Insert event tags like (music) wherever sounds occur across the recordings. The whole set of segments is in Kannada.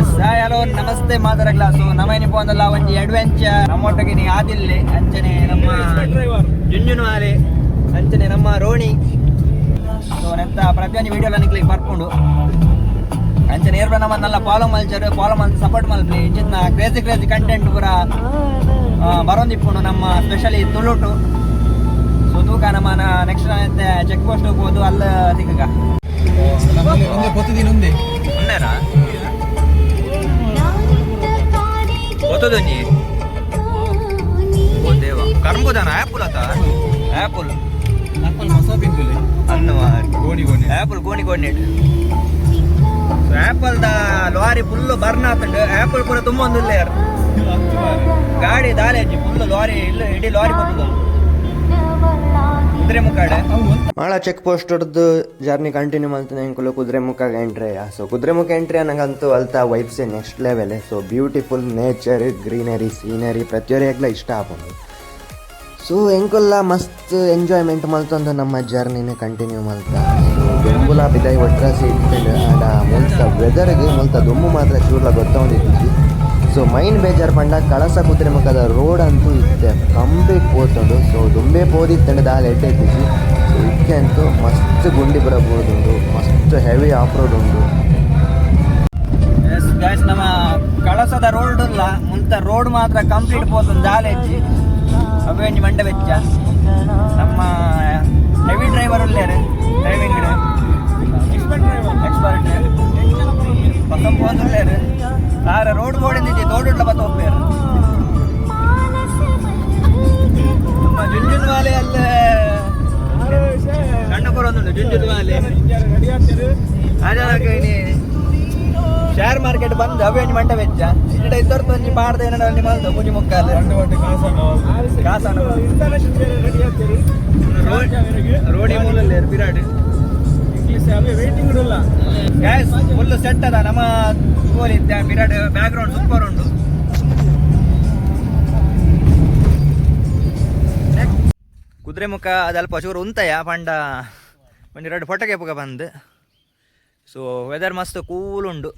ಎಸ್ ಹಾಯ್ ಹಲೋ ನಮಸ್ತೆ ಮಾದರ ಕ್ಲಾಸ್ ನಮೈನಿ ಒಂದಲ್ಲ ಒಂಜಿ ಅಡ್ವೆಂಚರ್ ನಮ್ಮೊಟ್ಟಿಗೆ ನೀ ಆದಿಲ್ಲಿ ಅಂಚನೆ ನಮ್ಮ ಜುಂಜುನವಾಲೆ ಅಂಚನೆ ನಮ್ಮ ರೋಣಿ. ಸೊ ನೆತ್ತ ಪ್ರತಿಯೊಂದು ವಿಡಿಯೋ ನನಗೆ ಬರ್ಕೊಂಡು. ಅಂಚನೆ ಏರ್ಬ ನಮ್ಮ ನಲ್ಲ ಫಾಲೋ ಮಲ್ಚರ್ ಫಾಲೋ ಮಲ್ ಸಪೋರ್ಟ್ ಮಲ್ಪಿ ಚಿನ್ನ ಕ್ರೇಜಿ ಕ್ರೇಜಿ ಕಂಟೆಂಟ್ ಪೂರ ಬರೋಂದಿಪ್ಪುಂಡು ನಮ್ಮ ಸ್ಪೆಷಲಿ ತುಳುಟು. ಸೊ ತೂಕ ನಮ್ಮ ನೆಕ್ಸ್ಟ್ ಚೆಕ್ ಪೋಸ್ಟ್ ಹೋಗ್ಬೋದು ಅಲ್ಲ ಸಿಕ್ಕ ಒಂದೇ ಒಂದೇ ಒಂದೇ ಉಂಡೇನಾ ಗೊತ್ತದೊಂಜಿ ಓ ದೇವ. ಕರ್ಬುದಾನ ಆ್ಯಪಲ್ ಆತ? ಆ್ಯಪಲ್ ಆಪಲ್ ಹೊಸ ಬಿಂದುಲಿ ಅನ್ನು ಮಾರಿ ಗೋಣಿ ಗೋಣಿ. ಆ್ಯಪಲ್ ಗೋಣಿ ಗೋಣಿ. ಆಪಲ್ ದ ಲಾರಿ ಫುಲ್ ಬರ್ನ್ ಆತಂಡು ಆ್ಯಪಲ್ ಪೂರ ತುಂಬ ಒಂದು ಗಾಡಿ ದಾಲೇಜಿ ಫುಲ್ ಲಾರಿ ಇಲ್ಲ ಇಡೀ ಲಾರಿ ಬರ್ತದ ಮಾಳ ಚೆಕ್ ಪೋಸ್ಟ್ ಹೊಡೆದು ಜರ್ನಿ ಕಂಟಿನ್ಯೂ ಮಾಡ್ತೀನಿ ಅಂಕುಲು ಕುದುರೆ ಮುಖಗೆ ಎಂಟ್ರಿ ಸೊ ಕುದುರೆ ಮುಖ ಎಂಟ್ರಿ ನನಗಂತೂ ಅಲ್ತಾ ವೈಬ್ಸೇ next level so beautiful nature greenery scenery ಪ್ರತಿಯೊರಿಯಾಗ್ಲ ಇಷ್ಟ ಆಗ್ಬೋದು. ಸೊ ಎಂಕುಲ್ಲ ಮಸ್ತ್ ಎಂಜಾಯ್ಮೆಂಟ್ ಮಲ್ತಂದು ನಮ್ಮ ಜರ್ನಿನ ಕಂಟಿನ್ಯೂ ಮಲ್ತಾ ಸೊ ಬೆಂಬುಲ, ಬಿದಾಯಿ, ಒಟ್ರಾಸಿ, ಇಟ್ಕೊಂಡು ಆಡ ಮುಲ್ತ ವೆದರ್ಗೆ ಮುಲ್ತ, ದುಮ್ಮು ಮಾತ್ರ ಚೂರ್ಲ ಗೊತ್ತೊಂದಿದ್ದೀವಿ ಸೊ ಮೈನ್ ಬೇಜಾರು ಪಂಡ ಕಳಸ ಕುದುರೆ ಮುಖದ ರೋಡ್ ಅಂತೂ ಇತ್ತೆ. ಕಂಪ್ಲೀಟ್ ಹೋತುಂಡು ಸೊ ದುಂಬೆ ಪೋದಿ ತಂಡದ ಎಡ್ಡೆ ಇದ್ದೀವಿ ಸೊ ಇದಕ್ಕೆ ಅಂತೂ ಮಸ್ತ್ ಗುಂಡಿ ಬರಬಹುದುಂಡು. ಮಸ್ತ್ ಹೆವಿ ಆಫ್ ರೋಡ್ ಉಂಡು ನಮ್ಮ ಕಳಸದ ರೋಡ್ ಇಲ್ಲ ಮುಂತ ರೋಡ್ ಮಾತ್ರ ಕಂಪ್ಲೀಟ್ ಪೋತುಂಡು ದಾಲೆ ಅವೇಂಜ್ ಮಂಡ ನಮ್ಮ ಹೆವಿ ಡ್ರೈವರ್ ಉಳ್ಳೇರು ಡ್ರೈವಿಂಗ್ ಎಕ್ಸ್ಪರ್ಟ್ ಪಕ್ಕ ಪೋದುಳ್ಳೇರು ಆರ ರೋಡ್ ಬೋರ್ಡಿಂದ ಶೇರ್ ಮಾರ್ಕೆಟ್ ಬಂದು ಅವೇಂಜ್ ಮಂಟ ವೆಚ್ಚ ಇಡ ಇದ್ದರ್ತು ಒಂಜಿ ಪಾಡ್ದ ಏನೋ ಅಲ್ಲಿ ಮಾಡ್ದು ಮುನಿ ಕಾಸನ ರೋಡಿ ಮೂಲಲ್ಲಿ ಗ್ಯಾಸ್ ಫುಲ್ ಸೆಟ್ ಅದ. ನಮ್ಮ ಗೋಲಿ ಬಿರಾಡ್ ಬ್ಯಾಕ್ ಗ್ರೌಂಡ್ ಸೂಪರ್ ಉಂಟು ಕುದುರೆ ಮುಖ ಅದಲ್ಪ ಚೂರು ಉಂತಯ ಪಂಡ ಒಂದು ಎರಡು ಫೋಟೋಗೆ ಪುಗ ಬಂದು. ಸೊ ವೆದರ್ ಮಸ್ತ್ ಕೂಲ್ ಉಂಡು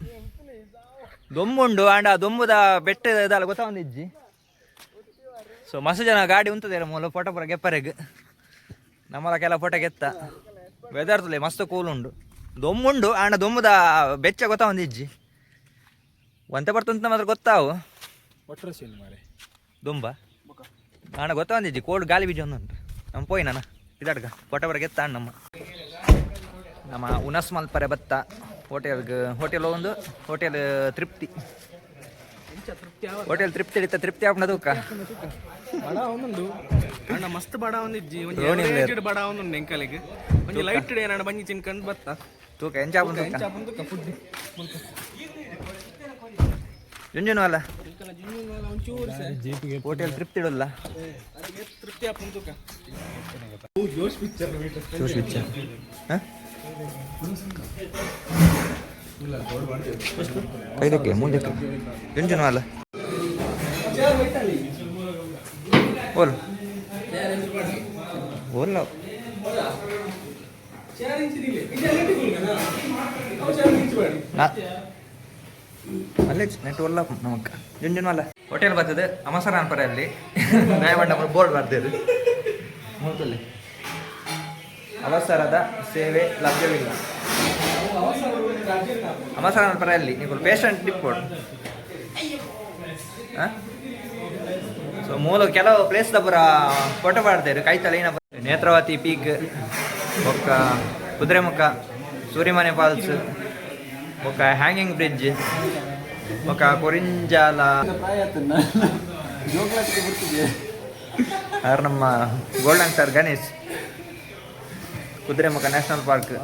ದೊಂಬುಂಡು ಆಂಡ ಆ ದೊಂಬುದ ಬೆಟ್ಟ ಇದಲ್ಲ ಗೊತ್ತಾ ಒಂದಿಜ್ಜಿ ಸೊ ಮಸ್ತ್ ಜನ ಗಾಡಿ ಉಂತದೆ ಮೂಲ ಫೋಟೋ ಪುರ ಗೆಪ್ಪರೆಗ್. ನಮ್ಮಲ್ಲ ಕೆಲ ಫೋಟೋ ಗೆತ್ತ. ವೆದರ್ ತುಲೆ ಮಸ್ತ್ ಕೂಲ್ ಉಂಡು ದೊಂಬುಂಡು ಆಂಡ ದೊಂಬುದ ಬೆಚ್ಚ ಗೊತ್ತಾ ಒಂದಿಜ್ಜಿ ಒಂತೆ ಬರ್ತಂತ ಮಾತ್ರ ಗೊತ್ತಾವು. ದೊಂಬ? ಗೊತ್ತಾ ಒಂದಿಜ್ಜಿ ಕೋಲ್ಡ್ ಗಾಲಿ ಬೀಜ ಒಂದುಂಟು. ನಮ್ಮ ಪೋಯ್ ನಾನು ಇದಾಡ್ಗ. ಫೋಟೋ ಪುರ ಗೆತ್ತ ನಮ್ಮ. ನಮ್ಮ ಉನಸ್ ಮಲ್ಪರೆ ಬತ್ತ ಹೋಟೆಲ್ಗೆ ಹೋಟೆಲ್ ಒಂದು ಹೋಟೆಲ್ ತೃಪ್ತಿ. ಹೋಟೆಲ್ ತೃಪ್ತಿ ಹಿಡಿತ ತೃಪ್ತಿ ಆಗ್ನದು ಬಡ ಒಂದುಂಡು ಅಣ್ಣ ಮಸ್ತ್ ಬಡ ಎಂಕಲಿಗೆ ಒಂಜಿ ಲೈಟ್ ಡೇ ಅಣ್ಣ ಬಂಜಿ ಚಿನ್ಕಂಡ್ ಬತ್ತ ತೂಕ ಫುಡ್. ಜುಂಜುನು ಅಲ್ಲ? ಹೋಟೆಲ್ ತೃಪ್ತಿ ಇಡಲ್ಲ ಅದಕ್ಕೆ ತೃಪ್ತಿ ಆಪಂತುಕ ಐದಕ್ಕೆ ಮುಂದಕ್ಕೆ ಜನ ಅಲ್ಲ. ಓಲ್ ಓಲ್ ಅಲ್ಲೇ ನೆಟ್ ಒಲ್ಲ ನಮಕ್ ಜುಂಜುನು ಅಲ್ಲ. ಹೋಟೆಲ್ ಬರ್ತದೆ ಅಮಸರಾನ್ ಪರ ಅಲ್ಲಿ (laughs) ಬೋರ್ಡ್ ಬರ್ತದೆ. ಮೂರ್ತಲ್ಲಿ ಅವಸರದ ಸೇವೆ ಲಭ್ಯವಿಲ್ಲ. ಅವಸರ ಪರ ಅಲ್ಲಿ ನೀವು ಪೇಷಂಟ್ ರಿಪೋರ್ಟ್ ಸೊ ಮೂಲ ಕೆಲವು ಪ್ಲೇಸ್ ದಬ್ಬರ ಫೋಟೋ ಮಾಡ್ತಾರೆ ಕೈತಲೆ ಏನ ನೇತ್ರಾವತಿ ಪೀಕ್ ಬೊಕ್ಕ ಕುದುರೆಮುಖ ಸೂರ್ಯಮನೆ ಫಾಲ್ಸ್ ಒಕ್ಕ ಹ್ಯಾಂಗಿಂಗ್ ಬ್ರಿಡ್ಜ್ ಒಕ್ಕ ಕೊರಿಂಜಾಲ. ಯಾರು ನಮ್ಮ golden star Ganesh? Kudremukh national park.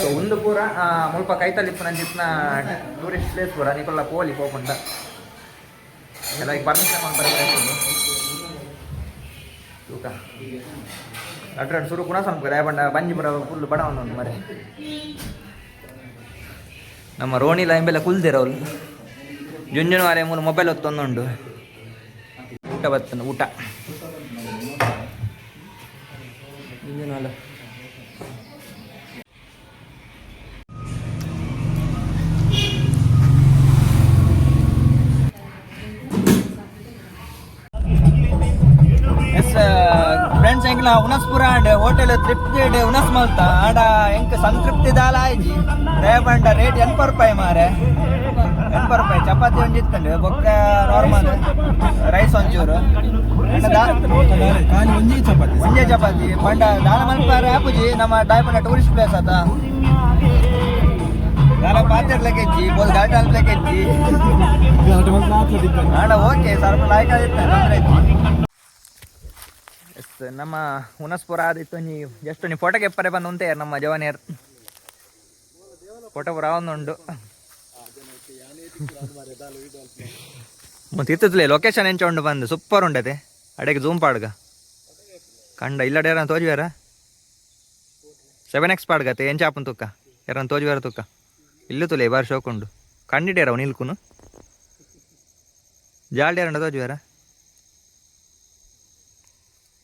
So ಒಂದು ಪೂರ ಮುಲ್ಪ ಕೈತಲಿಪ್ಪು ನಂಜಿತ್ನ ಟೂರಿಸ್ಟ್ ಪ್ಲೇಸ್ ಪೂರ ನಿಕೊಲ್ಲ ಕೋಲಿ ಪೋಪುಂಡ ಎಲ್ಲ ಈಗ ಪರ್ಮಿಷನ್ ತೂಕ. ಅಡ್ರಡ್ ಸುರು ಕುಣ ಸ್ವಲ್ಪ ಬಂಡ ಬಂಜಿ ಪುರ ಫುಲ್ ಬಡ ಒಂದು ಮರೆ. ನಮ್ಮ ರೋಣಿ ಲೈಂಬೆಲ್ಲ ಕುಲ್ದಿರೋಲ್ ಜುಂಜುನು ವಾರೆ ಮೂಲ ಮೊಬೈಲ್ ಹೊತ್ತೊಂದುಂಡು. ಊಟ ಬರ್ತನ ಊಟ. ಹೋಗ್ನ ಉನಸ್ಪುರ ಆಂಡ್ ಹೋಟೆಲ್ ತೃಪ್ತಿ ಉನಸ್ ಮಲ್ತ? ಆಡ ಎಂಕ್ ಸಂತೃಪ್ತಿ ದಾಲ ಆಯ್ಜಿ ರೇಪಂಡ ರೇಟ್ ಎನ್ಪ ರೂಪಾಯಿ ಮಾರೆ. ಎನ್ಪ ರೂಪಾಯಿ. ಚಪಾತಿ ಒಂದು ಇತ್ತಂಡು ಬೊಕ್ಕ ನಾರ್ಮಲ್ ರೈಸ್ ಒಂಚೂರು. ಒಂಜಿ ಚಪಾತಿ. ಒಂಜೆ ಚಪಾತಿ. ಪಂಡ ದಾನ ಮಲ್ಪಾರ. ಆಪುಜಿ ನಮ್ಮ ದಾಯಪಂಡ ಟೂರಿಸ್ಟ್ ಪ್ಲೇಸ್ ಆತ. ದಾಲ ಪಾತ್ರೆ ಲೆಕ್ಕೆಜ್ಜಿ ಬೋಲ್ ಅಂತ ಲೆಕ್ಕೆಜ್ಜಿ ಆಡ ಓಕೆ ಸ್ವಲ್ಪ ಲಾಯ್ಕ ಎಸ್ ನಮ್ಮ ಹುನಸ್ಪುರ ಆದಿತ್ತು ನೀ ಜಸ್ಟ್ ನೀವು ಫೋಟೋಗೆ ಎಪ್ಪರೆ ಬಂದು ಅಂತ ನಮ್ಮ ಜವಾನಿಯರ್. ಫೋಟೋ ಒಂದುಂಡು ಮತ್ತೆ ಇತ್ತಲೇ ಲೊಕೇಶನ್ ಎಂಚ ಉಂಡು ಬಂದು? ಸೂಪರ್ ಉಂಡತೆ ಅಡೆಗೆ ಜೂಮ್ ಪಾಡ್ಗ. ಕಂಡ ಇಲ್ಲ ಯಾರನ್ನ ತೋಜುವಾರ ಸೆವೆನ್ ಎಕ್ಸ್ ಪಾಡ್ಗತೆ ಎಂಚ ಆಪನ್ ತುಕ್ಕ ಯಾರನ್ನ ತೋಜುವಾರ ತುಕ್ಕ ಇಲ್ಲು ತುಲೆ ಬಾರಿ ಶೋಕುಂಡು. ಕಂಡಿಡ್ಯಾರ ಅವ್ನು ನಿಲ್ಕುನು. ಜಾಲ್ಡಿ ಯಾರಂಡ ತೋಜುವಾರ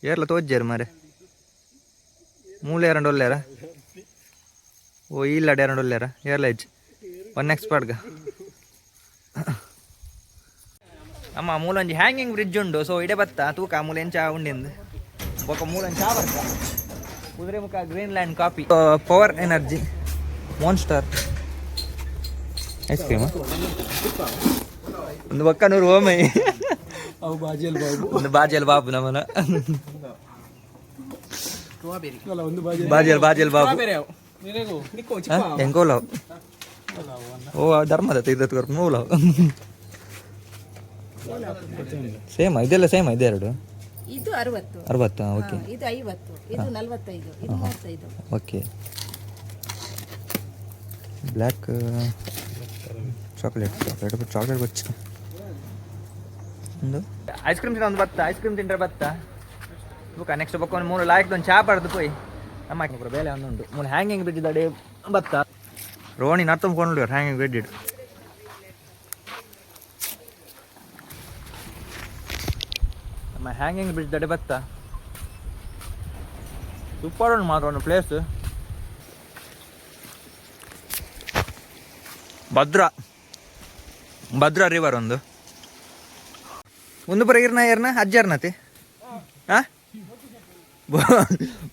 ಏರ್ಲ ತೋಜ್ಜಾರು ಮಾರೆ. ಮೂಲೆ ಎರಡು ಒಲ್ಲೆರ ಓ ಇಲ್ಲ ಎರಡು ಒಲ್ಲೆರ ಏರ್ಲ ಹೆಜ್ ಒನ್ ಎಕ್ಸ್ಪರ್ಟ್ಗ ಅಮ್ಮ ಮೂಲೊಂಜಿ ಹ್ಯಾಂಗಿಂಗ್ ಬ್ರಿಡ್ಜ್ ಉಂಡು. ಸೊ ಇಡೆ ಬತ್ತ? ತೂಕ ಮೂಲ ಎಂಚ ಉಂಡಿಂದು. ಬೊಕ ಮೂಲೊಂದು ಚಾ ಬರ್ತ Kudremukh green land coffee power energy monster ice cream ಒಂದು ಒಕ್ಕ ನೂರು ಓಮೈ ಅವು ಬಾಜಿಯಲ್ಲಿ ಬಾಬು. ಒಂದು ಬಾಜಿಯಲ್ಲಿ ಬಾಬು ನಮ್ಮನ ಅಲ್ಲ ಒಂದು ಬಾಜಿ ಬಾಜಿಯಲ್ಲಿ ಬಾಜಿಯಲ್ಲಿ ಬಾಬು. ಹೆಂಗೋಲವ್ ಓ ಧರ್ಮದ ತೆಗೆದು ಮೂಲವ್ ಸೇಮ್ ಇದೆಲ್ಲ ಸೇಮ್ ಇದೆ ಎರಡು? ಇದು ಅರವತ್ತು. ಅರವತ್ತಾ ಓಕೆ ಇದು ಐವತ್ತು. ಇದು ನಲವತ್ತೈದು. ಇದು ಮೂವತ್ತೈದು. Okay black chocolate chocolate chocolate ಬಚ್ಚ ಒಂದು ಐಸ್ ಕ್ರೀಮ್ ತಿನ್ನೋ ಒಂದು ಬತ್ತ? ಐಸ್ ಕ್ರೀಮ್ ತಿಂದ್ರೆ ಬತ್ತ? ಬುಕ್ಕ ನೆಕ್ಸ್ಟ್ ಬುಕ್ ಒಂದು ಮೂರು ಲಾಯ್ಕ್ ಒಂದು ಚಾ ಬರ್ದು ಪೋಯ್. ನಮ್ಮ ಬೇಲೆ ಒಂದುಂಟು. ಮೂರು ಹ್ಯಾಂಗಿಂಗ್ ಬ್ರಿಡ್ಜ್ ದಡೆ ಬತ್ತ? ರೋಣಿ ನರ್ತಂಕೊಂಡು ಹ್ಯಾಂಗಿಂಗ್ ಬ್ರಿಡ್ಜ್ ಇಡು. ನಮ್ಮ ಹ್ಯಾಂಗಿಂಗ್ ಬ್ರಿಡ್ಜ್ ದಡೆ ಬತ್ತ? ಸೂಪರ್ ಉಂಟು ಮಾತ್ರ ಒಂದು ಪ್ಲೇಸ್ ಭದ್ರಾ. ಭದ್ರಾ ರಿವರ್ ಒಂದು. ಪುರ ಇರ್ನ ಏರ್ನ ಅಜ್ಜರ್ನತಿ. ಹಾ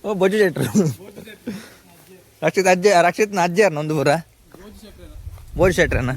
ಓ ಬೊಜ್ಜು ಶೆಟ್ರು. ರಕ್ಷಿತ್ ಅಜ್ಜ, ರಕ್ಷಿತ್ನ ಯಾರನ್ನ ಒಂದು ಪುರ ಬೋಜು ಶೆಟ್ರನ.